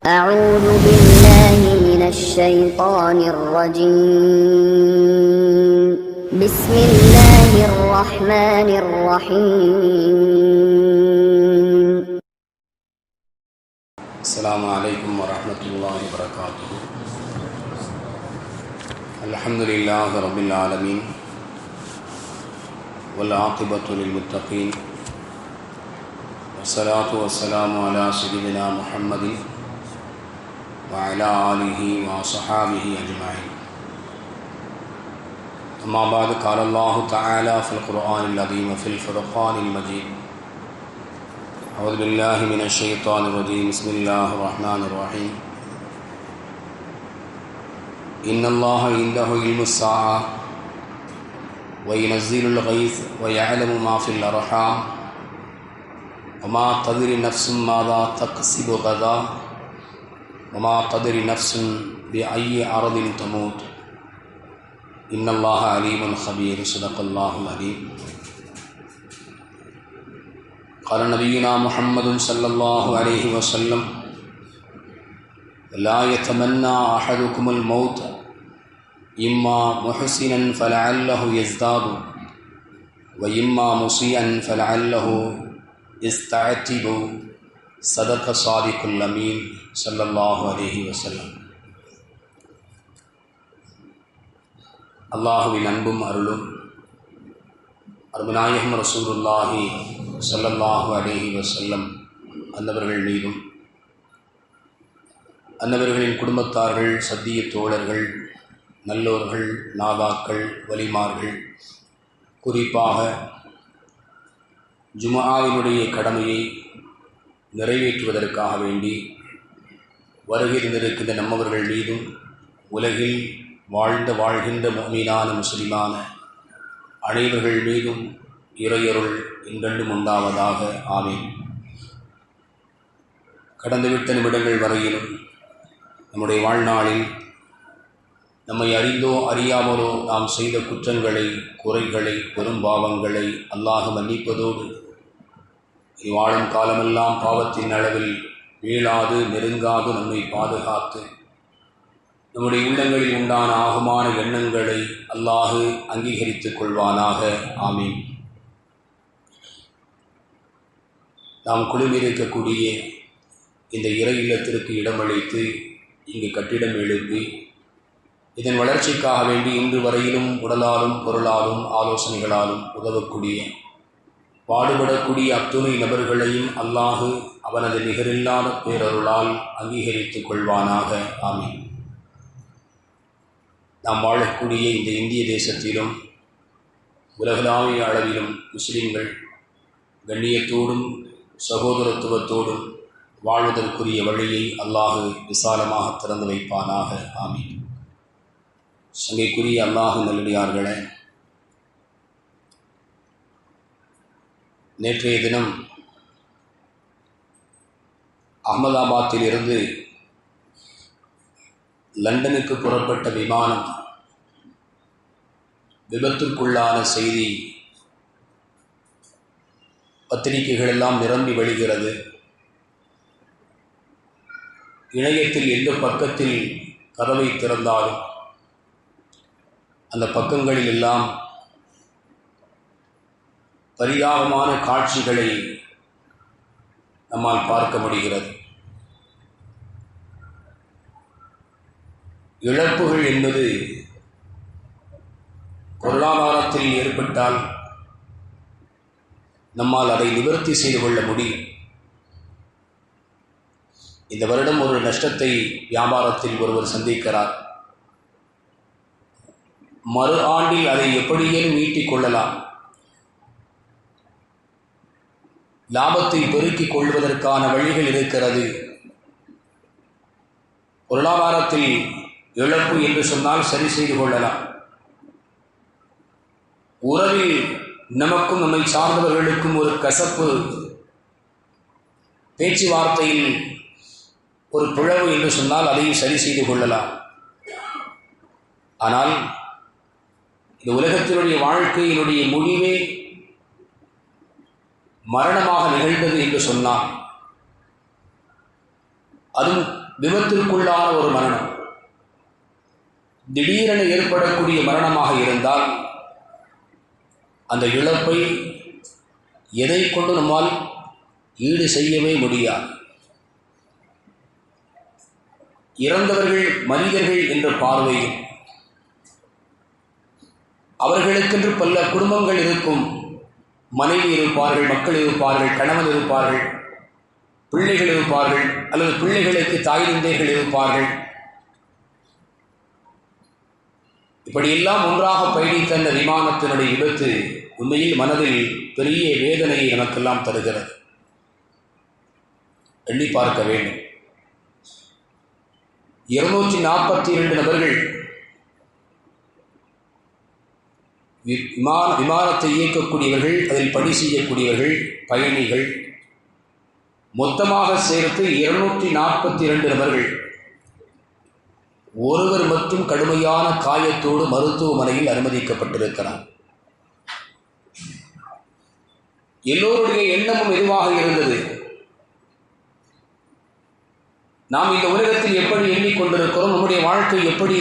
أعوذ بالله من الشيطان الرجيم. بسم الله الرحمن الرحيم. السلام عليكم ورحمة الله وبركاته. الحمد لله رب العالمين. والعاقبة للمتقين. والصلاة والسلام على سيدنا محمد وعلى آله وصحابه أجمعين. أما بعد قال الله تعالى في القرآن العظيم وفي الفرقان المجيد أعوذ بالله من الشيطان الرجيم. بسم الله الرحمن الرحيم. إن الله عنده علم الساعة وينزل الغيث ويعلم ما في الأرحام. وما تدري نفس ماذا تكسب غدا. وما تدري نفس بأي أرض تموت. إن الله عليم خبير. صدق الله العليم قال نبينا محمد صلى الله عليه وسلم لا يتمنى أحدكم الموت إما محسنا فلعله يزداد وإما مسيئا فلعله يستعتب. صدق صادق الأمين صلى الله عليه وسلم அல்லாஹுவின் அன்பும் அருளும் அருமநாயகம் ரசூலுல்லாஹி ஸல்லல்லாஹு அலைஹி வஸல்லம் அன்னவர்கள் மீதும் அன்னவர்களின் குடும்பத்தார்கள் சத்திய தோழர்கள் நல்லோர்கள் நாதாக்கள் வலிமார்கள் குறிப்பாக ஜுமாவினுடைய கடமையை நிறைவேற்றுவதற்காக வேண்டி வருகை நம்மவர்கள் மீதும் உலகில் வாழ்ந்த வாழ்கின்ற மீனான முஸ்லிமான அனைவர்கள் மீதும் இறையருள் இன்றெண்டும் உண்டாவதாக. ஆவேன் கடந்துவிட்ட நிமிடங்கள் வரையிலும் நம்முடைய வாழ்நாளில் நம்மை அறிந்தோ அறியாமலோ நாம் செய்த குற்றங்களை குறைகளை பெரும்பாவங்களை அல்லாஹ் மன்னிப்பதோடு நீ வாழும் காலமெல்லாம் பாவத்தின் அளவில் வீழாது நெருங்காது நம்மை பாதுகாத்து. நம்முடைய உள்ளங்களில் உண்டான ஆகுமான எண்ணங்களை அல்லாஹு அங்கீகரித்துக் கொள்வானாக. ஆமீன். நாம் குழுமியிருக்கக்கூடிய இந்த இறை இல்லத்திற்கு இடமளித்து இங்கு கட்டிடம் எழுப்பி இதன் வளர்ச்சிக்காக வேண்டி இன்று வரையிலும் உடலாலும் பொருளாலும் ஆலோசனைகளாலும் உதவக்கூடிய பாடுபடக்கூடிய அத்துணை நபர்களையும் அல்லாஹு அவனது நிகரில்லாத பேரருளால் அங்கீகரித்துக் கொள்வானாக. ஆமீன். நாம் வாழக்கூடிய இந்த இந்திய தேசத்திலும் உலகளாவிய அளவிலும் முஸ்லிம்கள் கண்ணியத்தோடும் சகோதரத்துவத்தோடும் வாழ்வதற்குரிய வழியை அல்லாஹு விசாலமாக திறந்து வைப்பானாக. ஆமீன். சங்கைக்குரிய அல்லாஹு நல்லடியார்களை நேற்றைய தினம் அகமதாபாத்தில் இருந்து லண்டனுக்கு புறப்பட்ட விமானம் விபத்துக்குள்ளான செய்தி பத்திரிகைகள் எல்லாம் நிரம்பி வழிகிறது. இணையத்தில் எந்த பக்கத்தில் கதவை திறந்தாலும் அந்த பக்கங்களில் எல்லாம் பரிதாபமான காட்சிகளை நம்மால் பார்க்க முடிகிறது. இழப்புகள் என்பது பொருளாதாரத்தில் ஏற்பட்டால் நம்மால் அதை நிவர்த்தி செய்து கொள்ள முடியும். இந்த வருடம் ஒரு நஷ்டத்தை வியாபாரத்தில் ஒருவர் சந்திக்கிறார். மறு ஆண்டில் அதை எப்படியேனும் மீட்டிக் கொள்ளலாம். லாபத்தை பெருக்கிக் கொள்வதற்கான வழிகள் இருக்கிறது. பொருளாதாரத்தில் இழப்பு என்று சொன்னால் சரி செய்து கொள்ளலாம். உறவில் நமக்கும் நம்மை சார்ந்தவர்களுக்கும் ஒரு கசப்பு. பேச்சுவார்த்தையில் ஒரு பிளவு என்று சொன்னால் அதையும் சரி செய்து கொள்ளலாம். ஆனால் இந்த உலகத்தினுடைய வாழ்க்கையினுடைய முடிவே மரணமாக நிகழ்ந்தது என்று சொன்னான். அதுவும் விபத்திற்குள்ளான ஒரு மரணம். திடீரென ஏற்படக்கூடிய மரணமாக இருந்தால் அந்த இழப்பை எதை கொண்டு நம்மால் ஈடு செய்யவே முடியாது. இறந்தவர்கள் மனிதர்கள் என்ற பார்வையில் அவர்களுக்கென்று பல குடும்பங்கள் இருக்கும். மனைவி இருப்பார்கள் மக்கள் இருப்பார்கள் கணவன் இருப்பார்கள் பிள்ளைகள் இருப்பார்கள் அல்லது பிள்ளைகளுக்கு தாய் தந்தைகள் இருப்பார்கள். இப்படியெல்லாம் ஒன்றாக பயணித்த அந்த விமானத்தினுடைய விபத்து உண்மையில் மனதில் பெரிய வேதனையை நமக்கெல்லாம் தருகிறது. எண்ணி பார்க்க வேண்டும். இருநூற்றி நாற்பத்தி இரண்டு நபர்கள் விமான விமானத்தை இயக்கக்கூடியவர்கள் அதில் பணி செய்யக்கூடியவர்கள் பயணிகள். மொத்தமாக சேர்த்து இருநூற்றி நாற்பத்தி இரண்டு நபர்கள். ஒருவர் மட்டும் கடுமையான காயத்தோடு மருத்துவமனையில் அனுமதிக்கப்பட்டிருக்கிறார். எல்லோருடைய எண்ணமும் எதுவாக இருந்தது? நாம் இந்த உலகத்தில் எப்படி எண்ணிக்கொண்டிருக்கிறோம் நம்முடைய வாழ்க்கை எப்படி?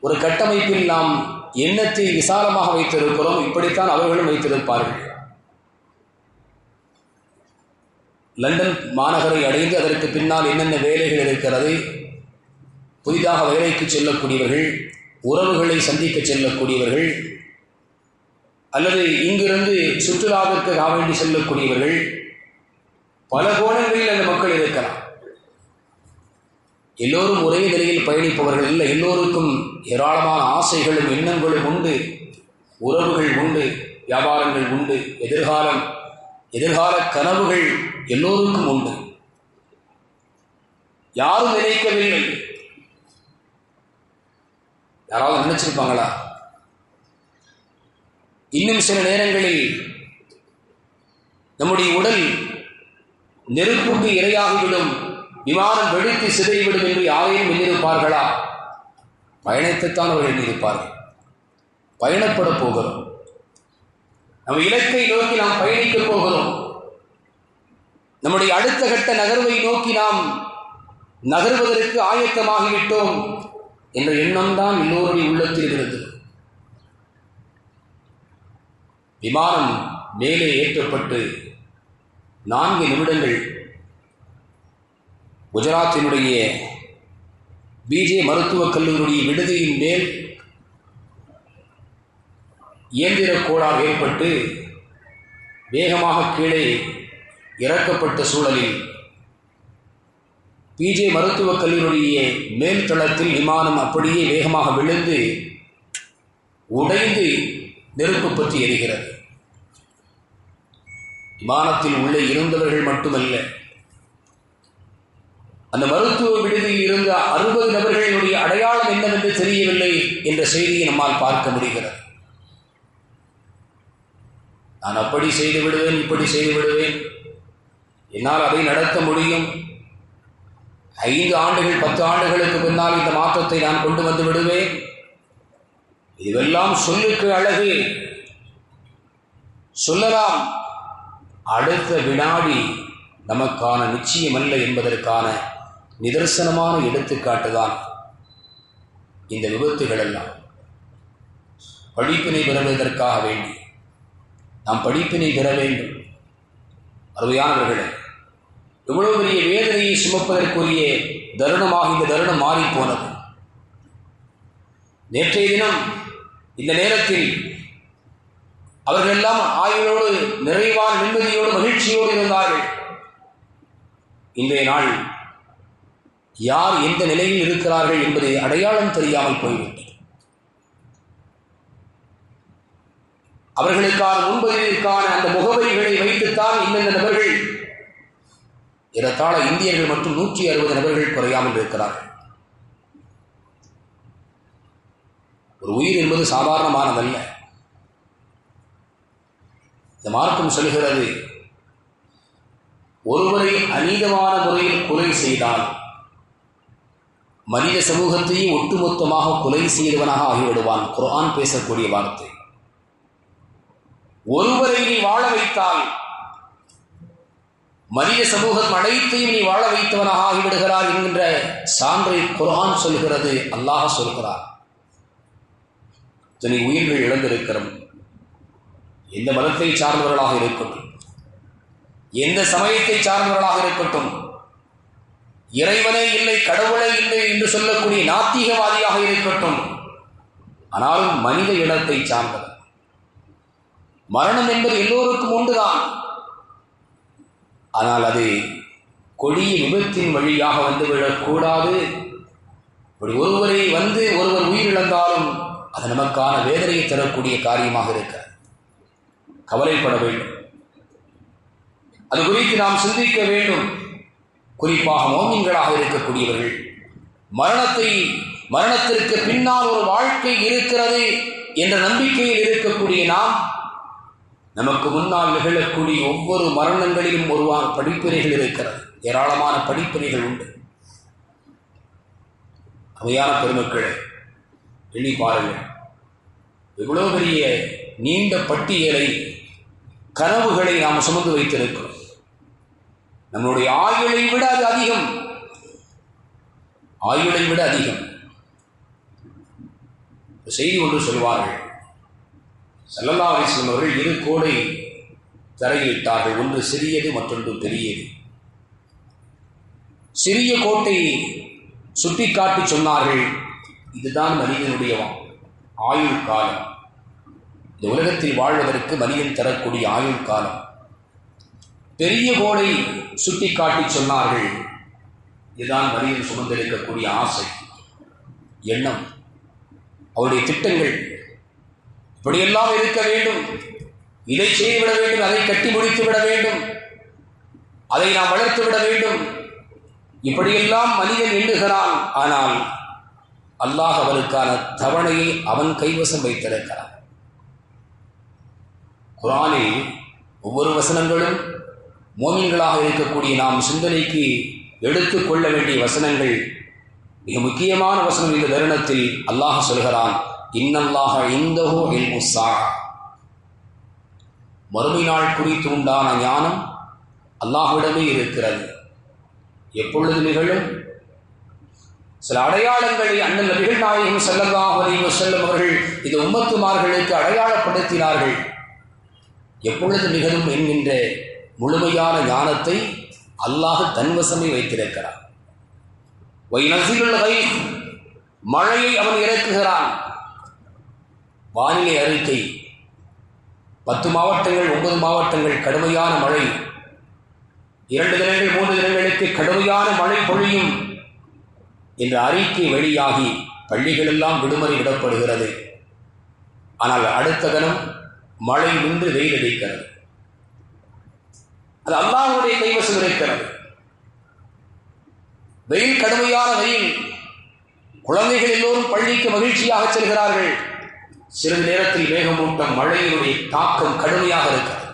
ஒரு கட்டமைப்பில் நாம் எண்ணத்தை விசாலமாக வைத்திருக்கிறோம் இப்படித்தான் அவர்களும் வைத்திருப்பார்கள். லண்டன் மாநகரை அடைந்து அதற்கு பின்னால் என்னென்ன வேலைகள் இருக்கிறது? புதிதாக வேலைக்கு செல்லக்கூடியவர்கள் உறவுகளை சந்திக்க செல்லக்கூடியவர்கள் அல்லது இங்கிருந்து சுற்றுலாவிற்காக வேண்டி செல்லக்கூடியவர்கள் பல கோணங்களில் அந்த மக்கள் இருக்கலாம். எல்லோரும் ஒரே நிலையில் பயணிப்பவர்கள் இல்லை. எல்லோருக்கும் ஏராளமான ஆசைகளும் எண்ணங்களும் உண்டு. உறவுகள் உண்டு. வியாபாரங்கள் உண்டு. எதிர்காலம் எதிர்கால கனவுகள் எல்லோருக்கும் உண்டு. யாரும் நினைக்கவில்லை. யாராவது நினைச்சிருப்பாங்களா? இன்னும் சில நேரங்களில் நம்முடைய உடல் நெருப்புக்கு இரையாகிவிடும். விமானம் வெடித்து சிதைவிடும் என்று யாரையும் எண்ணிருப்பார்களா பயணத்தைத்தான் அவர்கள் எண்ணியிருப்பார்கள். பயணப்பட போகிறோம். நம்ம இலக்கை நோக்கி நாம் பயணிக்கப் போகிறோம். நம்முடைய அடுத்த கட்ட நகர்வை நோக்கி நாம் நகர்வதற்கு ஆயத்தமாகிவிட்டோம் என்ற எண்ணம் தான் எல்லோருடைய உள்ளத்தில் இருந்தது. விமானம் மேலே ஏற்றப்பட்டு நான்கு நிமிடங்கள் குஜராத்தினுடைய பிஜே மருத்துவக் கல்லூரியுடைய விடுதியின் மேல் இயந்திர கோளாறு ஏற்பட்டு வேகமாக கீழே இறக்கப்பட்ட சூழலில் பிஜே மருத்துவக் கல்லூரியுடைய மேல் தளத்தில் விமானம் அப்படியே வேகமாக விழுந்து உடைந்து நெருப்பு பற்றி எரிகிறது. விமானத்தில் உள்ளே இருந்தவர்கள் மட்டுமல்ல அந்த மருத்துவ விடுதியில் இருந்த அறுபது நபர்களுடைய அடையாளம் என்னவென்று தெரியவில்லை என்ற செய்தியை நம்மால் பார்க்க முடிகிறது. நான் அப்படி செய்து விடுவேன் இப்படி செய்து விடுவேன். என்னால் அதை நடத்த முடியும். ஐந்து ஆண்டுகள் பத்து ஆண்டுகளுக்கு பின்னால் இந்த மாற்றத்தை நான் கொண்டு வந்து விடுவேன். இதுவெல்லாம் சொல்லுக்கு அழகு. சொல்லலாம். அடுத்த வினாடி நமக்கான நிச்சயமல்ல என்பதற்கான நிதர்சனமான எடுத்துக்காட்டுதான் இந்த விபத்துகள் எல்லாம் படிப்பினை பெறுவதற்காக வேண்டி நாம் படிப்பினை பெற வேண்டும். அருமையானவர்களே இவ்வளவு பெரிய வேதனையை சுமப்பதற்குரிய தருணமாக இந்த தருணம் மாறிப்போனது. நேற்றைய தினம் இந்த நேரத்தில் அவர்கள் எல்லாம் ஆயுளோடு நிறைவான நிம்மதியோடு மகிழ்ச்சியோடு இருந்தார்கள். இன்றைய நாள் யார் எந்த நிலையில் இருக்கிறார்கள் என்பதை அடையாளம் தெரியாமல் போய்விட்டது. அவர்களுக்கான முன்பதிவிற்கான அந்த முகவரிகளை வைத்துத்தான் இந்தந்த நபர்கள் ஏறத்தாழ இந்தியர்கள் மற்றும் நூற்றி அறுபது நபர்கள் குறையாமல் இருக்கிறார்கள். ஒரு உயிர் என்பது சாதாரணமானதல்ல. இந்த மார்க்கம் சொல்கிறது ஒருவரை அநீதமான முறையில் கொலை செய்தால் மனித சமூகத்தையே ஒட்டுமொத்தமாக கொலை செய்தவனாக ஆகிவிடுவான். குரான் பேசக்கூடிய வார்த்தை. ஒருவரை நீ வாழ வைத்தால் மனித சமூகம் அனைத்தையும் நீ வாழ வைத்தவனாக ஆகிவிடுகிறார் என்கின்ற சான்றை குர்ஆன் சொல்கிறது அல்லாஹ் சொல்கிறார் இத்தனை உயிர்கள் இழந்திருக்கிறோம். எந்த மதத்தை சார்ந்தவர்களாக இருக்கட்டும் எந்த சமயத்தை சார்ந்தவர்களாக இருக்கட்டும் இறைவனே இல்லை கடவுளே இல்லை என்று சொல்லக்கூடிய நாத்திகவாதியாக இருக்கட்டும். ஆனாலும் மனித இனத்தை சார்ந்தவர். மரணம் என்பது எல்லோருக்கும் உண்டுதான். ஆனால் அது கொடிய விபத்தின் வழியாக வந்துவிடக்கூடாது இப்படி ஒருவரை வந்து ஒருவர் உயிரிழந்தாலும் அது நமக்கான வேதனையை தரக்கூடிய காரியமாக இருக்கிறது. கவலைப்பட வேண்டும். அது குறித்து நாம் சிந்திக்க வேண்டும். குறிப்பாக மோமின்களாக இருக்கக்கூடியவர்கள். மரணத்தை மரணத்திற்கு பின்னால் ஒரு வாழ்க்கை இருக்கிறது என்ற நம்பிக்கையில் இருக்கக்கூடிய நாம் நமக்கு முன்னால் நிகழக்கூடிய ஒவ்வொரு மரணங்களிலும் ஒருவான படிப்பினைகள் இருக்கிறது. ஏராளமான படிப்பினைகள் உண்டு. அவையான பெருமக்களை எண்ணி பாருங்கள். எவ்வளோ பெரிய நீண்ட பட்டியலை கனவுகளை நாம் சுமந்து வைத்திருக்கிறோம். நம்முடைய ஆயுளை விட அது அதிகம். ஆயுளை விட அதிகம். செய்தி ஒன்று சொல்வார்கள். செல்லல்லா அலிஸ்லம் அவர்கள் இரு கோடை தரையிட்டார்கள் ஒன்று சிறியது மற்றொன்று பெரியது. சிறிய கோட்டை சுட்டிக்காட்டி சொன்னார்கள். இதுதான் மனிதனுடைய ஆயுள் காலம். இந்த உலகத்தில் வாழ்வதற்கு மனிதன் தரக்கூடிய ஆயுள் காலம். பெரிய கோடை சுட்டிக்காட்டி சொன்னார்கள். இதுதான் மனிதன் சுமந்திருக்கக்கூடிய ஆசை. எண்ணம். அவருடைய திட்டங்கள். இப்படியெல்லாம் இருக்க வேண்டும். இதை செய்துவிட வேண்டும். அதை கட்டி முடித்து விட வேண்டும். அதை நாம் வளர்த்து விட வேண்டும். இப்படியெல்லாம் மனிதன் எண்ணுகிறான். ஆனால் அல்லாஹ் அவனுக்கான தவணையை அவன் கைவசம் வைத்திருக்கிறான். குரானில் ஒவ்வொரு வசனங்களும் மோமின்களாக இருக்கக்கூடிய நாம் சிந்தனைக்கு எடுத்துக்கொள்ள வேண்டிய வசனங்கள் மிக முக்கியமான வசனம் இந்த தருணத்தில் அல்லாஹ் சொல்கிறான் இன்னல்லாக இந்தஹோ இல்முசா மறுமை நாள் குறித்து உண்டான ஞானம் அல்லாஹ்விடமே இருக்கிறது. எப்பொழுது நிகழும்? சில அடையாளங்களை அண்ணன் நபிகள் நாயகம் செல்லல்லாஹ் அலைஹி செல்லும் அவர்கள் இந்த உம்மத்துமார்களுக்கு அடையாளப்படுத்தினார்கள். எப்பொழுது நிகழும் என்கின்ற முழுமையான ஞானத்தை அல்லாஹ் தன்வசமே வைத்திருக்கிறார் வைநசிலுள்ள மழையை அவன் இறக்குகிறான். வானிலை அறிக்கை. பத்து மாவட்டங்கள் ஒன்பது மாவட்டங்கள் கடுமையான மழை. இரண்டு தினங்கள் மூன்று தினங்களுக்கு கடுமையான மழை பொழியும் என்ற அறிக்கை வெளியாகி பள்ளிகளெல்லாம் விடுமுறை விடப்படுகிறது. ஆனால் அடுத்த தினம் மழை நின்று வெயில் அடிக்கிறது. அது அல்லாஹுடைய கைவசம் இருக்கிறது. வெயில் கடுமையான வெயில். குழந்தைகள் எல்லோரும் பள்ளிக்கு மகிழ்ச்சியாக செல்கிறார்கள். சிறிது நேரத்தில் மேகமூட்டம் மழையினுடைய தாக்கம் கடுமையாக இருக்கிறது.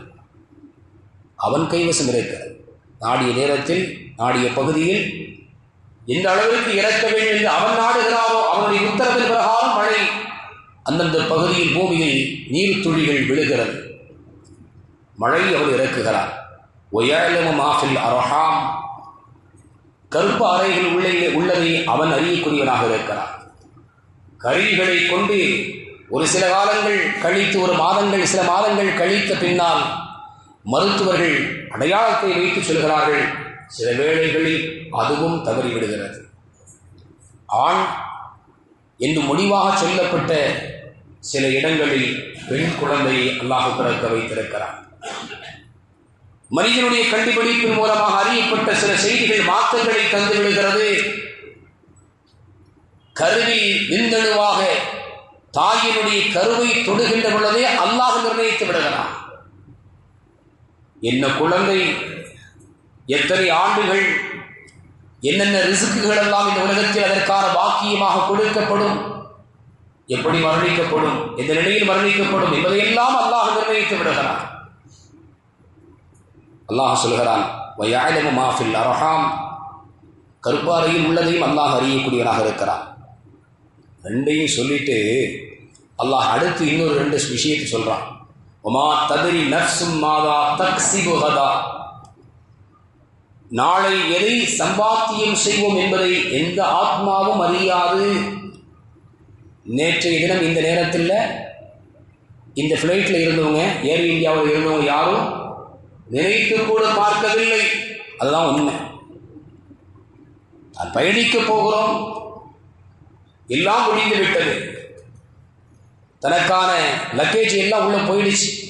அவன் கைவசம் இருக்கிறது. நாடிய நேரத்தில் நாடிய பகுதியில் எந்த அளவிற்கு இறக்க வேண்டும் என்று அவன் நாடுகிறானோ அவனுடைய உத்தரவின் பிரகாரம் மழை. அந்தந்த பகுதியில் பூமியில் நீர் துளிகள் விழுகிறது. மழை அவன் இறக்குகிறார் ஒயாலமு மாஃபில் அரஹாம் கருப்பு அறைகள் உள்ளே உள்ளதை அவன் அறியக்கூடியவனாக இருக்கிறான். கருவிகளை கொண்டு ஒரு சில காலங்கள் கழித்து ஒரு மாதங்கள் சில மாதங்கள் கழித்த பின்னால் மருத்துவர்கள் அடையாளத்தை வைத்து சொல்கிறார்கள். சில வேளைகளில் அதுவும் தவறிவிடுகிறது. ஆண் என்று முடிவாக சொல்லப்பட்ட சில இடங்களில் பெண் குழந்தையை அல்லாஹ் பிறக்க வைத்திருக்கிறான். மனிதனுடைய கண்டுபிடிப்பின் மூலமாக அறியப்பட்ட சில செய்திகள் மாற்றங்களை தந்து விடுகிறது கருவி விந்தணுவாக தாயினுடைய கருவை தொடுகின்ற பொழுதே அல்லாஹ் நிர்ணயித்து விடுகிறான். என்ன குழந்தை எத்தனை ஆண்டுகள் என்னென்ன ரிசுக்குகள் எல்லாம் இந்த உலகத்தில் அதற்கான பாக்கியமாக கொடுக்கப்படும் எப்படி மரணிக்கப்படும் எந்த நிலையில் மரணிக்கப்படும் என்பதையெல்லாம் அல்லாஹ் நிர்ணயித்து விடுகிறார் அல்லாஹ் சொல்கிறான் வயாயிலமு மாஃபில் அரஹாம். கருப்பாறையில் உள்ளதையும் அல்லாஹ் அறியக்கூடியவனாக இருக்கிறான். ரெண்டையும் சொல்லிட்டு அல்லாஹ் அடுத்து இன்னொரு ரெண்டு விஷயத்தை சொல்கிறான் ஒமா ததிரி நர்சும் மாதா தக்சிபு ஹதா. நாளை எதை சம்பாத்தியம் செய்வோம் என்பதை எந்த ஆத்மாவும் அறியாது. நேற்றைய தினம் இந்த நேரத்தில் இந்த ஃப்ளைட்டில் இருந்தவங்க ஏர் இந்தியாவில் இருந்தவங்க யாரும் நினைத்து கூட பார்க்கவில்லை. அதுதான் உண்மை. நான் பயணிக்க போகிறோம். எல்லாம் முடிந்து விட்டது. தனக்கான லக்கேஜ் எல்லாம் உள்ள போயிடுச்சு.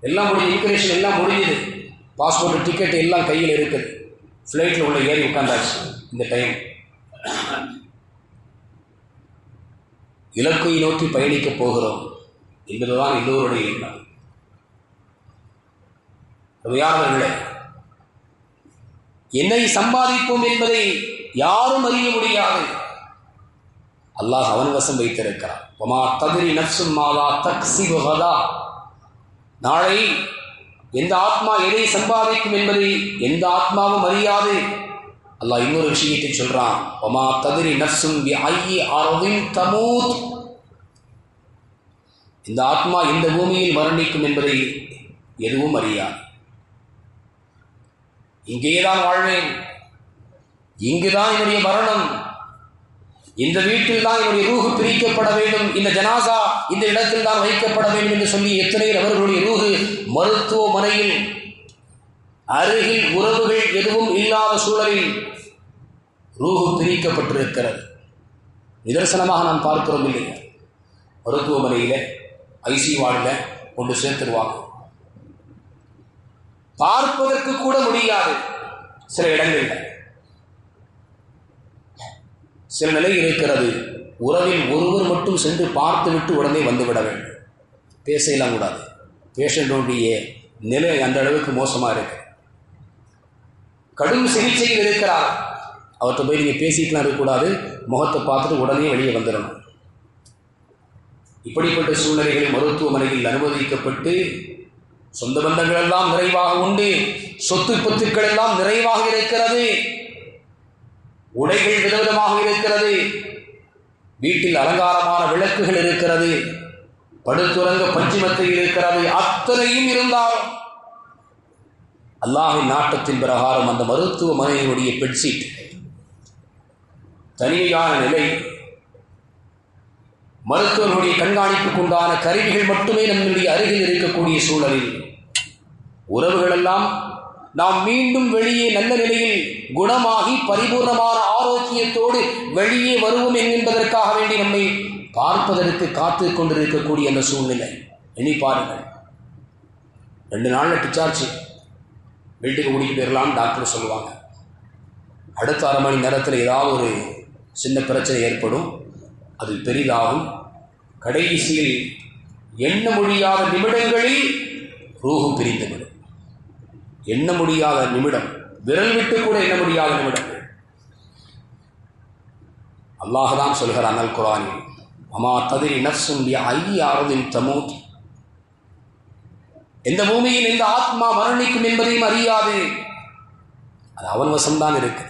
எல்லாம் முடிஞ்சு இமிக்ரேஷன் எல்லாம் முடிஞ்சுது. பாஸ்போர்ட் டிக்கெட் எல்லாம் கையில் இருக்குது. ஃப்ளைட்டில் உள்ள ஏறி உட்காந்தாச்சு இந்த டைம் இலக்கை நோக்கி பயணிக்கப் போகிறோம். என்பதுதான் எல்லோருடைய எண்ணம். அருமையானவர்களே என்னை சம்பாதிப்போம் என்பதை யாரும் அறிய முடியாது. அல்லாஹ் அவன் வசம் வைத்திருக்கிறான். ஒமா ததிரி நப்சும் மாதா தக்சிபு கதா நாளை எந்த ஆத்மா எதை சம்பாதிக்கும் என்பதை எந்த ஆத்மாவும் அறியாது. அல்லாஹ் இன்னொரு விஷயத்தை சொல்றான். ஒமா ததிரி நப்சும் தமூத். இந்த ஆத்மா எந்த பூமியில் மரணிக்கும் என்பதை எதுவும் அறியாது. இங்கேதான் வாழ்வேன். இங்குதான் என்னுடைய மரணம். இந்த வீட்டில் தான் என்னுடைய ரூஹு பிரிக்கப்பட வேண்டும். இந்த ஜனாசா இந்த இடத்தில் தான் வைக்கப்பட வேண்டும் என்று சொல்லி எத்தனை அவர்களுடைய ரூஹு மருத்துவமனையில் அருகில் உறவுகள் எதுவும் இல்லாத சூழலில் ரூஹு பிரிக்கப்பட்டிருக்கிறது. நிதர்சனமாக நாம் பார்க்கிறோம் இல்லையா? மருத்துவமனையில் ஐசி வார்டில் கொண்டு சேர்த்துருவாங்க. பார்ப்பதற்கு கூட முடியாது. சில இடங்களில். சில நிலை இருக்கிறது. உறவில் ஒருவர் மட்டும் சென்று பார்த்துவிட்டு உடனே வந்துவிட வேண்டும். பேசலாம் கூடாது. பேஷண்டோடைய நிலை அந்த அளவுக்கு மோசமாக இருக்கு. கடும் சிகிச்சையில் இருக்கிறார். அவர்கிட்ட போய் நீங்கள் பேசிட்டுலாம் இருக்கக்கூடாது. முகத்தை பார்த்துட்டு உடனே வெளியே வந்துடணும். இப்படிப்பட்ட சூழ்நிலைகளில் மருத்துவமனையில் அனுமதிக்கப்பட்டு சொந்த பந்தங்கள் எல்லாம் நிறைவாக உண்டு. சொத்து பொத்துக்கள் எல்லாம் நிறைவாக இருக்கிறது. உடைகள் விதவிதமாக இருக்கிறது. வீட்டில் அலங்காரமான விளக்குகள் இருக்கிறது. படுத்துறங்க பஞ்சிமத்தை இருக்கிறது. அத்தனையும் இருந்தாலும் அல்லாஹின் நாட்டத்தின் பிரகாரம் அந்த மருத்துவமனையினுடைய பெட்ஷீட் தனியான நிலை மருத்துவர்களுடைய கண்காணிப்புக்கு உண்டான கருவிகள் மட்டுமே நம்முடைய அருகில் இருக்கக்கூடிய சூழலில். உறவுகள் எல்லாம் நாம் மீண்டும் வெளியே நல்ல நிலையில் குணமாகி பரிபூர்ணமான ஆரோக்கியத்தோடு வெளியே வருவோம் என்பதற்காக வேண்டி நம்மை பார்ப்பதற்கு காத்து கொண்டிருக்கக்கூடிய அந்த சூழ்நிலை. இனி பாருங்கள். ரெண்டு நாளில் டிச்சார்ஜ் வீட்டுக்கு கூட்டிகிட்டு போயிடலாம்னு டாக்டர் சொல்லுவாங்க. அடுத்த அரை மணி நேரத்தில் ஏதாவது ஒரு சின்ன பிரச்சனை ஏற்படும். அது பெரிதாகும். கடைசியில் எண்ண முடியாத நிமிடங்களில் ரூஹு பிரிந்துவிடும். எண்ண முடியாத நிமிடம் விரல் விட்டு கூட எண்ண முடியாத நிமிடங்கள் அல்லாஹ் தான் சொல்கிறான் அல் குரானில் அமா ததிரி நஃப்சும் பி தமூத். எந்த பூமியில் எந்த ஆத்மா மரணிக்கும் என்பதையும் அறியாது. அது அவன் வசம்தான் இருக்கு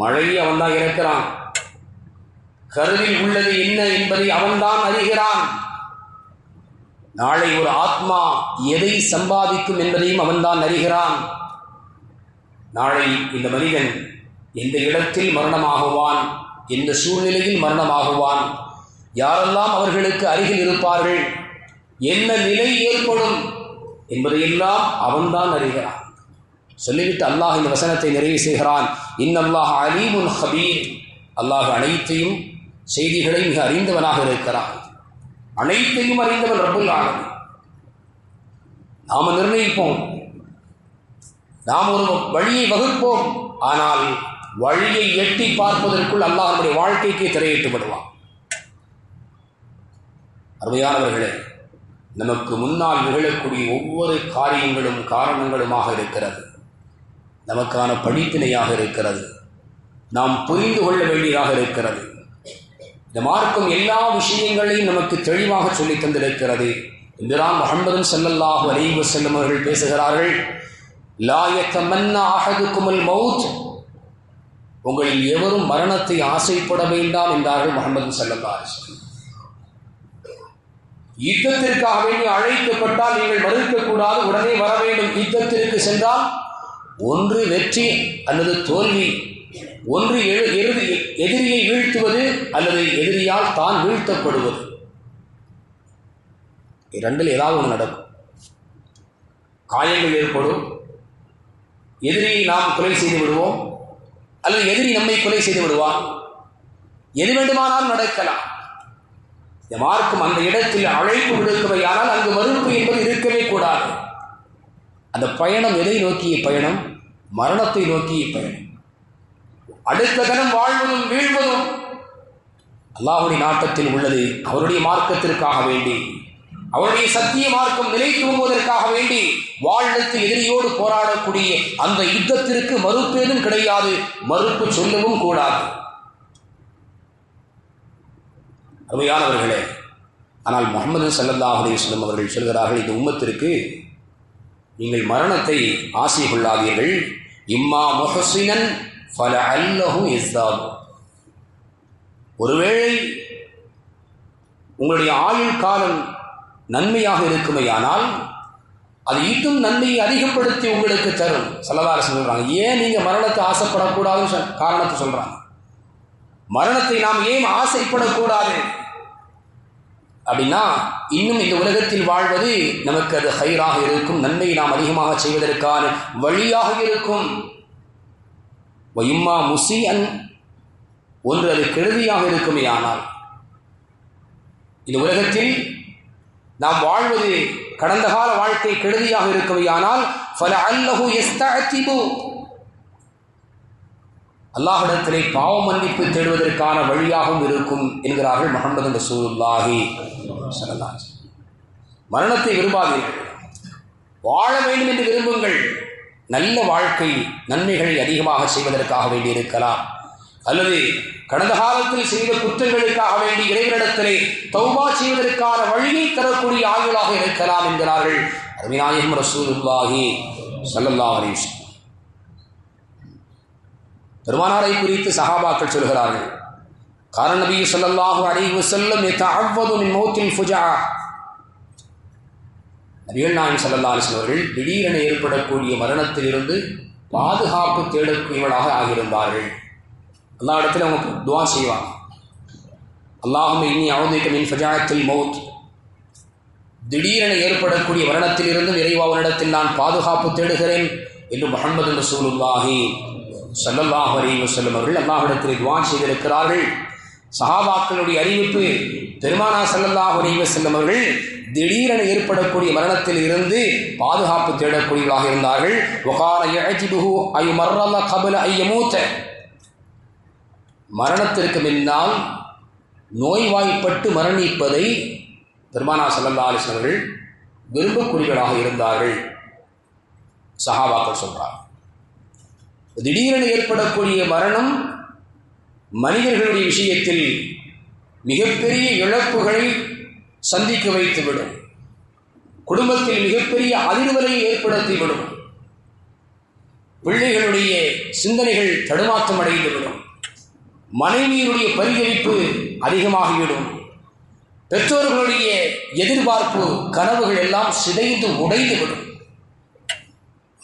மழையை அவன் தான் இறக்கிறான். கருவில் உள்ளது என்ன என்பதை அவன்தான் அறிகிறான். நாளை ஒரு ஆத்மா எதை சம்பாதிக்கும் என்பதையும் அவன்தான் அறிகிறான். நாளை இந்த மனிதன் எந்த இடத்தில் மரணமாகுவான்? எந்த சூழ்நிலையில் மரணமாகுவான்? யாரெல்லாம் அவர்களுக்கு அருகில் இருப்பார்கள்? என்ன நிலை ஏற்படும்? என்பதையெல்லாம் அவன்தான் அறிகிறான். சொல்லிவிட்டு அல்லாஹ் இந்த வசனத்தை நிறைவு செய்கிறான். இன்னல்லாஹ் அலீமுன் ஹபீர். அல்லாஹ் அனைத்தையும் செய்திகளை மிக அறிந்தவனாக இருக்கிறான். அனைத்தையும் அறிந்தவன் ரப்புல் ஆலமீன். நாம நிர்ணயிப்போம். நாம் ஒரு வழியை வகுப்போம். ஆனால் வழியை எட்டி பார்ப்பதற்குள் அல்லாஹ் நம்முடைய வாழ்க்கைக்கு திரையிட்டு விடுவான் அருமையானவர்களே நமக்கு முன்னால் நிகழக்கூடிய ஒவ்வொரு காரியங்களும் காரணங்களுமாக இருக்கிறது. நமக்கான படிப்பினையாக இருக்கிறது. நாம் புரிந்து கொள்ள வேண்டியதாக இருக்கிறது. இந்த மார்க்கம் எல்லா விஷயங்களையும் நமக்கு தெளிவாக சொல்லி தந்திருக்கிறது. என்றுதான் முகமதும் செல்லல்லாஹு அலைவ செல்லும் அவர்கள் பேசுகிறார்கள். லா யத்தமன்னா குமல் மவுத் உங்களில் எவரும் மரணத்தை ஆசைப்பட வேண்டாம் என்றார்கள் முகமது செல்லல்லா அலைஹி வஸல்லம். யுத்தத்திற்காக வேண்டி அழைக்கப்பட்டால் நீங்கள் மறுக்கக்கூடாது உடனே வர வேண்டும். யுத்தத்திற்கு சென்றால் ஒன்று வெற்றி அல்லது தோல்வி. ஒன்று எழு எழுதி எதிரியை வீழ்த்துவது அல்லது எதிரியால் தான் வீழ்த்தப்படுவது. இரண்டில் ஏதாவது ஒன்று நடக்கும். காயங்கள் ஏற்படும். எதிரியை நாம் கொலை செய்து விடுவோம். அல்லது எதிரி நம்மை கொலை செய்து விடுவான். எது வேண்டுமானாலும் நடக்கலாம். இந்த அந்த இடத்தில் அழைப்பு விடுக்கவையானால் அங்கு மறுப்பு என்பது இருக்கவே கூடாது. அந்த பயணம் எதை நோக்கிய பயணம்? மரணத்தை நோக்கிய பயணம். அடுத்த தினம் வாழ்வதும் வீழ்வதும் அல்லாஹுடைய நாட்டத்தில் உள்ளது. அவருடைய மார்க்கத்திற்காக வேண்டி அவருடைய சத்திய மார்க்கம் நிலை தூங்குவதற்காக வேண்டி வாழ்நத்து எதிரியோடு போராடக்கூடிய அந்த யுத்தத்திற்கு மறுப்பேதும் கிடையாது மறுப்பு சொல்லவும் கூடாது. அருமையானவர்களே ஆனால் முகமது சல்லல்லாஹ் சொல்லும் அவர்கள் சொல்கிறார்கள் இந்த உம்மத்திற்கு நீங்கள் மரணத்தை ஆசை கொள்ளாதீர்கள் இம்மா முஹசினன் பல அல்லஹும் இஸ்தாது ஒருவேளை உங்களுடைய ஆயுள் காலம் நன்மையாக இருக்குமையானால் அது இன்னும் நன்மையை அதிகப்படுத்தி உங்களுக்கு தரும். சல்லதார சொல்கிறாங்க ஏன் நீங்கள் மரணத்தை ஆசைப்படக்கூடாதுன்னு சொல் காரணத்தை சொல்கிறாங்க மரணத்தை நாம் ஏன் ஆசைப்படக்கூடாது? அப்படின்னா இன்னும் இந்த உலகத்தில் வாழ்வது நமக்கு அது ஹைராக இருக்கும் நன்மையை நாம் அதிகமாக செய்வதற்கான வழியாக இருக்கும். இம்மா முசியன் ஒன்று அது கெடுதியாக இருக்குமே ஆனால் இந்த உலகத்தில் நாம் வாழ்வது கடந்த கால வாழ்க்கை கெடுதியாக இருக்குமையானால் பல அல்லஹு எஸ்தீபு அல்லாஹிடத்திலே பாவ மன்னிப்பு தேடுவதற்கான வழியாகவும் இருக்கும் என்கிறார்கள் முகமது ரசூலுல்லாஹி சல்லாஹ் மரணத்தை விரும்பாதீர்கள். வாழ வேண்டும் என்று விரும்புங்கள். நல்ல வாழ்க்கை நன்மைகளை அதிகமாக செய்வதற்காக வேண்டியிருக்கலாம் அல்லது கடந்த காலத்தில் செய்த குற்றங்களுக்காக வேண்டி இறைவனிடத்திலே தௌபா செய்வதற்கான வழியை தரக்கூடிய ஆய்வுகளாக இருக்கலாம் என்கிறார்கள் அருமிநாயகம் ரசூலுல்லாஹி சல்லல்லாஹ் அலிஸ் பெருமானாரை குறித்து சஹாபாக்கள் சொல்கிறார்கள் காரணவி நபி சொல்லல்லாஹு அலைஹி வஸல்லம் யதஅவது மின் மௌத்தில் ஃபுஜா நபிகள் நாயம் ஸல்லல்லாஹு அவர்கள் திடீரென ஏற்படக்கூடிய மரணத்திலிருந்து பாதுகாப்பு தேடக்கூடியவர்களாக ஆகியிருந்தார்கள். எல்லா இடத்துல அவங்க துவா செய்வாங்க. அல்லாஹும் இனி அவதிக்க மின் ஃபஜாத்தில் மௌத். திடீரென ஏற்படக்கூடிய மரணத்திலிருந்து இறைவாவனிடத்தில் நான் பாதுகாப்பு தேடுகிறேன் என்று முகமது ரசூலுல்லாஹி சல்லல்லாஹ் அலி வசல்லம் அவர்கள் அல்லாஹிடத்தில் துவா செய்திருக்கிறார்கள். சஹாபாக்களுடைய அறிவிப்பு பெருமானா சல்லல்லாஹ் அலி வசல்லம் அவர்கள் திடீரென ஏற்படக்கூடிய மரணத்தில் இருந்து பாதுகாப்பு தேடக்கூடியவர்களாக இருந்தார்கள். ஒகான இழச்சிபுகு ஐ மரண கபல ஐயமூத்த மரணத்திற்கு முன்னால் நோய்வாய்ப்பட்டு மரணிப்பதை பெருமானா சல்லா அலிஸ்வர்கள் விரும்பக்கூடியவர்களாக இருந்தார்கள். சஹாபாக்கள் சொல்கிறார் திடீரென ஏற்படக்கூடிய மரணம் மனிதர்களுடைய விஷயத்தில் மிகப்பெரிய இழப்புகளை சந்திக்க வைத்துவிடும். குடும்பத்தில் மிகப்பெரிய அதிர்வலை ஏற்படுத்திவிடும். பிள்ளைகளுடைய சிந்தனைகள் தடுமாற்றம் அடைந்துவிடும். மனைவியினுடைய பரிகரிப்பு அதிகமாகிவிடும். பெற்றோர்களுடைய எதிர்பார்ப்பு கனவுகள் எல்லாம் சிதைந்து உடைந்துவிடும்.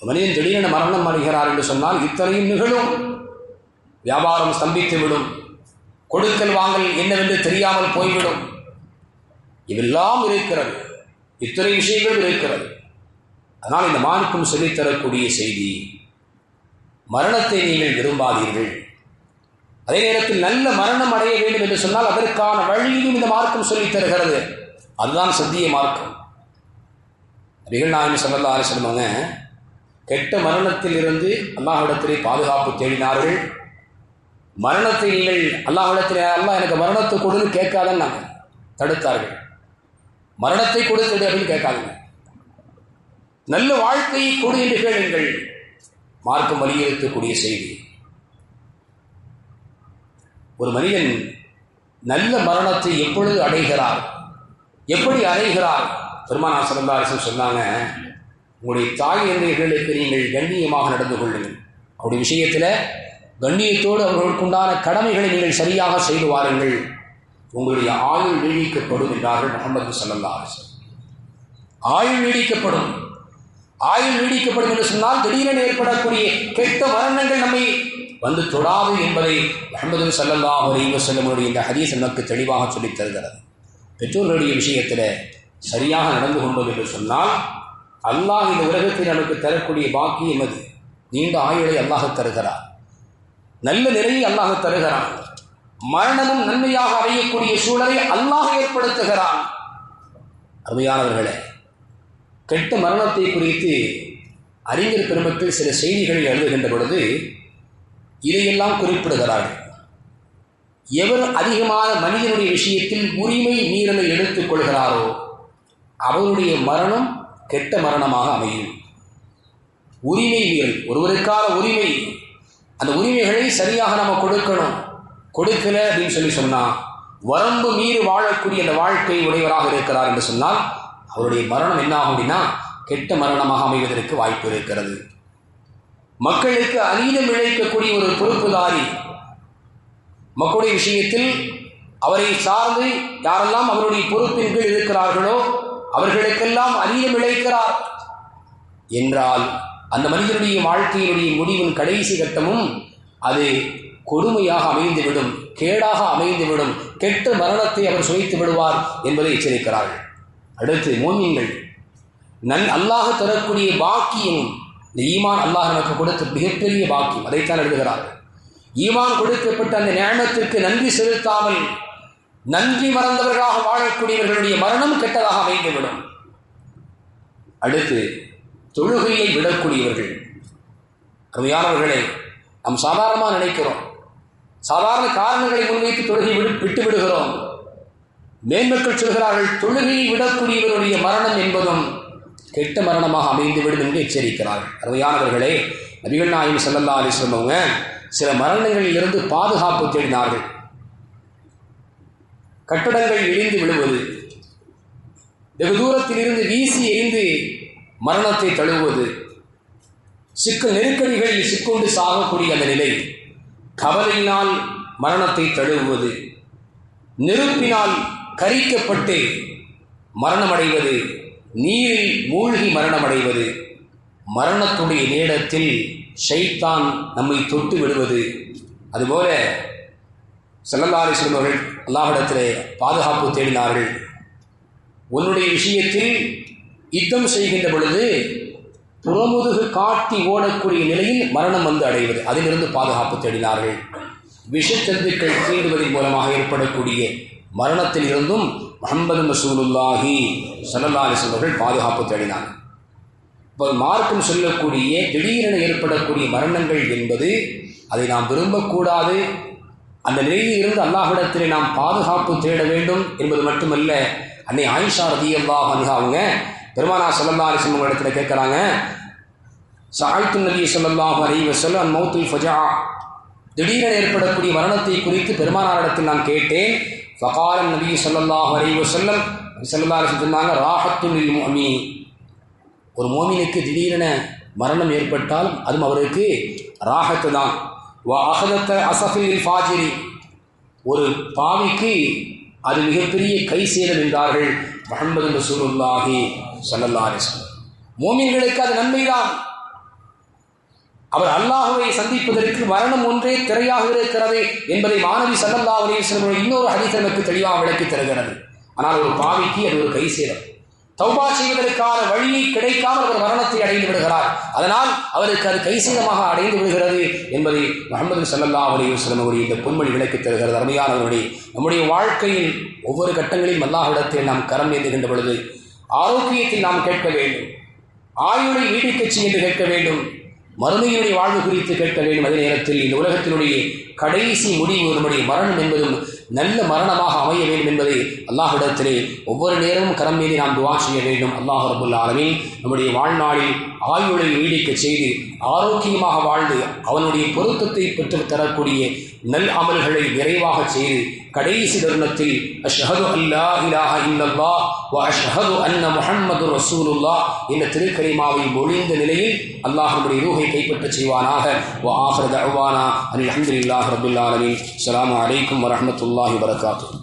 மனிதன் திடீரென மரணம் அடைகிறார் என்று சொன்னால் இத்தனையும் நிகழும். வியாபாரம் ஸ்தம்பித்துவிடும். கொடுக்கல் வாங்கல் என்னவென்று தெரியாமல் போய்விடும். இவெல்லாம் இருக்கிறது. இத்தனை விஷயங்கள் இருக்கிறது. அதனால் இந்த மானுக்கும் சொல்லித்தரக்கூடிய செய்தி மரணத்தை நீங்கள் விரும்பாதீர்கள். அதே நேரத்தில் நல்ல மரணம் அடைய வேண்டும் என்று சொன்னால் அதற்கான வழியிலும் இந்த மார்க்கம் சொல்லித் தருகிறது அதுதான் சத்திய மார்க்கம். நபிகள் நாயகம் சல்லா சொல்லுவாங்க கெட்ட மரணத்தில் இருந்து அல்லாஹிடத்திலே பாதுகாப்பு தேடினார்கள். மரணத்தை நீங்கள் அல்லாஹிடத்திலே அல்லாஹ் எனக்கு மரணத்தை கொடுன்னு கேட்காதன்னு நாங்கள் தடுத்தார்கள். மரணத்தை கொடுத்து அப்படின்னு கேட்காதுங்க. நல்ல வாழ்க்கையை கொடு என்று கேளுங்கள். மார்க்கம் வலியுறுத்தக்கூடிய செய்தி. ஒரு மனிதன் நல்ல மரணத்தை எப்பொழுது அடைகிறார்? எப்படி அடைகிறார்? பெருமானா சிறந்தாரசன் சொன்னாங்க உங்களுடைய தாய் எந்தைகளுக்கு நீங்கள் கண்ணியமாக நடந்து கொள்ளுங்கள். அவருடைய விஷயத்தில் கண்ணியத்தோடு அவர்களுக்குண்டான கடமைகளை நீங்கள் சரியாக செய்து வாருங்கள். உங்களுடைய ஆயுள் நீடிக்கப்படும் என்றார்கள் முகமது சல்லல்லா அரசு ஆயுள் நீடிக்கப்படும். ஆயுள் நீடிக்கப்படும் என்று சொன்னால் திடீரென ஏற்படக்கூடிய கெட்ட வர்ணங்கள் நம்மை வந்து தொடாது என்பதை முகமது சல்லல்லா அலைஹி செல்லமுடைய இந்த ஹதீஸ் நமக்கு தெளிவாக சொல்லித் தருகிறது. பெற்றோர்களுடைய விஷயத்தில் சரியாக நடந்து கொண்டோம் என்று சொன்னால் அல்லாஹ் இந்த உலகத்தில் நமக்கு தரக்கூடிய பாக்கியம் அது நீண்ட ஆயுளை அல்லாஹ் தருகிறார். நல்ல நிலையை அல்லாஹ் தருகிறான் மரணமும் நன்மையாக அடையக்கூடிய சூழலை அல்லாஹ் ஏற்படுத்துகிறான். அருமையானவர்களே கெட்ட மரணத்தை குறித்து அறிஞர் பெருமக்கள் சில செய்திகளை எழுதுகின்ற பொழுது இதையெல்லாம் குறிப்பிடுகிறார்கள். எவர் அதிகமான மனிதனுடைய விஷயத்தில் உரிமை மீறலை எடுத்துக் கொள்கிறாரோ அவருடைய மரணம் கெட்ட மரணமாக அமையும். உரிமை மீறல் ஒருவருக்கான உரிமை அந்த உரிமைகளை சரியாக நம்ம கொடுக்கணும். கொடுக்கல அப்படின்னு சொல்லி சொன்னால் வரம்பு மீறி வாழக்கூடிய அந்த வாழ்க்கை உடையவராக இருக்கிறார் என்று சொன்னால் அவருடைய மரணம் என்ன ஆகும் அப்படின்னா கெட்ட மரணமாக அமைவதற்கு வாய்ப்பு இருக்கிறது. மக்களுக்கு அநீதம் இழைக்கக்கூடிய ஒரு பொறுப்புதாரி மக்களுடைய விஷயத்தில் அவரை சார்ந்து யாரெல்லாம் அவருடைய பொறுப்பின் கீழ் இருக்கிறார்களோ அவர்களுக்கெல்லாம் அநீதம் இழைக்கிறார். என்றால் அந்த மனிதனுடைய வாழ்க்கையினுடைய முடிவின் கடைசி கட்டமும் அது கொடுமையாக அமைந்துவிடும் கேடாக அமைந்துவிடும் கெட்ட மரணத்தை அவர் சுவைத்து விடுவார் என்பதை எச்சரிக்கிறார்கள். அடுத்து மோமியங்கள் நன் அல்லாஹ் தரக்கூடிய பாக்கியம் இந்த ஈமான் அல்லாஹ் நமக்கு கொடுத்த மிகப்பெரிய பாக்கியம் அதைத்தான் எழுதுகிறார்கள். ஈமான் கொடுக்கப்பட்ட அந்த ஞானத்திற்கு நன்றி செலுத்தாமல் நன்றி மறந்தவர்களாக வாழக்கூடியவர்களுடைய மரணம் கெட்டதாக அமைந்துவிடும். அடுத்து தொழுகையை விடக்கூடியவர்கள். அருமையானவர்களே நாம் சாதாரணமாக நினைக்கிறோம் சாதாரண காரணங்களை முன்வைத்து தொழுகை விடு விட்டு விடுகிறோம். மேன்மக்கள் சொல்கிறார்கள் தொழுகையை விடக்கூடியவருடைய மரணம் என்பதும் கெட்ட மரணமாக அமைந்துவிடும் என்று எச்சரிக்கிறார்கள் அருமையானவர்களே நபிகள் நாயம் செல்லல்லா அலி அவங்க சில மரணங்களில் இருந்து பாதுகாப்பு தேடினார்கள். கட்டடங்கள் இடிந்து விழுவது வெகு தூரத்தில் இருந்து வீசி எரிந்து மரணத்தை தழுவுவது சிக்க நெருக்கடிகளில் சிக்கொண்டு சாகக்கூடிய அந்த நிலை. கவலையினால் மரணத்தை தழுவுவது நெருப்பினால் கரிக்கப்பட்டு மரணமடைவது நீரில் மூழ்கி மரணமடைவது மரணத்துடைய நேரத்தில் ஷைத்தான் நம்மை தொட்டு விடுவது. அதுபோல செல்லல்லாரி அவர்கள் அல்லாஹிடத்திலே பாதுகாப்பு தேடினார்கள். உன்னுடைய விஷயத்தில் யுத்தம் செய்கின்ற பொழுது புறமுதுகு காட்டி ஓடக்கூடிய நிலையில் மரணம் வந்து அடைவது. அதிலிருந்து பாதுகாப்பு தேடினார்கள். விஷத்தந்துக்கள் தீடுவதன் மூலமாக ஏற்படக்கூடிய மரணத்தில் இருந்தும் முகமது மசூலுல்லாஹி சல்லல்லா பாதுகாப்பு தேடினார்கள். இப்போ மார்க்கம் சொல்லக்கூடிய திடீரென ஏற்படக்கூடிய மரணங்கள் என்பது அதை நாம் விரும்பக்கூடாது. அந்த நிலையில் இருந்து அல்லாஹிடத்திலே நாம் பாதுகாப்பு தேட வேண்டும் என்பது மட்டுமல்ல. அன்னை ஆயிஷா ரதி அவங்க பெருமானா சொல்லல்லா அலிஸ்லம் இடத்துல கேட்குறாங்க சாய்த்து நபி சொல்லல்லாஹு சொல்ல அன் மௌத்துல் ஃபஜா திடீரென ஏற்படக்கூடிய மரணத்தை குறித்து பெருமானாரிடத்தில் நான் கேட்டேன். ஃபகாலம் நபி சொல்லல்லாஹு அலி செல்லம் சல்லல்லா அலிஸ்லம் சொன்னாங்க ராஹத்துல் அமீ ஒரு மோமினுக்கு திடீரென மரணம் ஏற்பட்டால் அதுவும் அவருக்கு ராகத்து தான். அகதத்த அசஃபில் ஃபாஜிரி. ஒரு பாவிக்கு அது மிகப்பெரிய கை சேதம் என்றார்கள் முகமது ரசூலுல்லாஹி. சல்லல்லா அலிஸ்லம் மோமின்களுக்கு அது நன்மைதான். அவர் அல்லாஹுவை சந்திப்பதற்கு மரணம் ஒன்றே திரையாக இருக்கிறது என்பதை மாணவி சல்லல்லா அலிஸ்லம் இன்னொரு ஹதீஸ் நமக்கு தெளிவாக விளக்கி தருகிறது. ஆனால் ஒரு பாவிக்கு அது ஒரு கை சேதம் தௌபா செய்வதற்கான வழியை கிடைக்காமல் அவர் மரணத்தை அடைந்து விடுகிறார். அதனால் அவருக்கு அது கைசீதமாக அடைந்து விடுகிறது என்பதை முகமது சல்லா அலி வஸ்லம் இந்த பொன்மொழி விளக்கித் தருகிறது. அருமையானவர்களே நம்முடைய வாழ்க்கையின் ஒவ்வொரு கட்டங்களிலும் அல்லாஹிடத்தில் நாம் கரம் ஏந்துகின்ற பொழுது ஆரோக்கியத்தில் நாம் கேட்க வேண்டும். ஆயுளை நீடிக்கச் என்று கேட்க வேண்டும். மறுமையினுடைய வாழ்வு குறித்து கேட்க வேண்டும். அதே நேரத்தில் இந்த உலகத்தினுடைய கடைசி முடிவு ஒருபடி மரணம் என்பதும் நல்ல மரணமாக அமைய வேண்டும் என்பதை அல்லாஹிடத்திலே ஒவ்வொரு நேரமும் கரம் மீது நாம் துவா செய்ய வேண்டும். அல்லாஹ் ரபுல் ஆலமின் நம்முடைய வாழ்நாளில் ஆயுளை நீடிக்க செய்து ஆரோக்கியமாக வாழ்ந்து அவனுடைய பொருத்தத்தை பெற்று தரக்கூடிய நல் அமல்களை நிறைவாக செய்து கடைசி தருணத்தில் அஷ்ஹது அல்லா இலாஹ இல்லல்லா வ அஷ்ஹது அன்ன முஹம்மது ரசூலுல்லா என்ற திருக்கரிமாவை மொழிந்த நிலையில் அல்லாஹ் நம்முடைய ரூஹை கைப்பற்ற செய்வானாக வ ஆஹிர தஅவானா அனில் அல்ஹம்துலில்லாஹி ரப்பில் ஆலமீன் அஸ்ஸலாமு அலைக்கும் வரஹ்மத்துல்லாஹி வபரகாத்துஹு